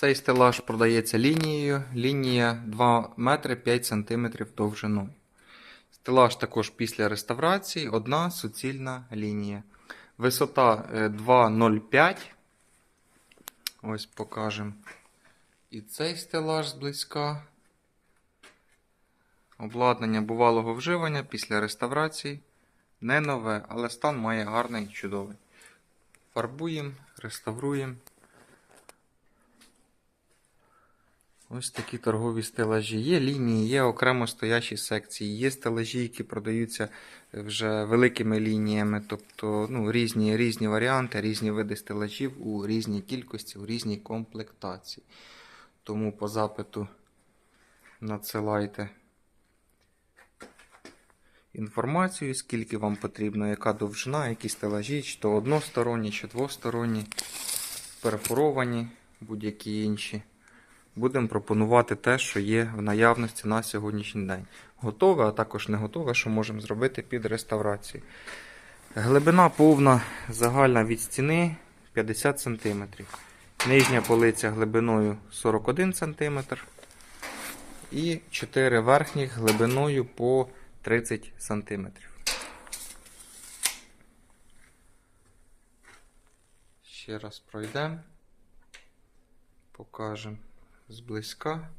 Цей стелаж продається лінією. Лінія 2 метри 5 сантиметрів довжиною. Стелаж також після реставрації одна суцільна лінія. Висота е, 2,05. Ось покажемо. І цей стелаж зблизька. Обладнання бувалого вживання після реставрації. Не нове, але стан має гарний чудовий. Фарбуємо, реставруємо. Ось такі торгові стелажі. Є лінії, є окремо стоячі секції, є стелажі, які продаються вже великими лініями, тобто ну, різні, різні варіанти, різні види стелажів у різній кількості, у різній комплектації. Тому по запиту надсилайте інформацію, скільки вам потрібно, яка довжина, які стелажі, чи то односторонні, чи двосторонні, перфоровані, будь-які інші. Будемо пропонувати те, що є в наявності на сьогоднішній день. Готове, а також не готове, що можемо зробити під реставрацію. Глибина повна загальна від стіни 50 см. Нижня полиця глибиною 41 см. І 4 верхніх глибиною по 30 см. Ще раз пройдемо. Покажемо зблизька.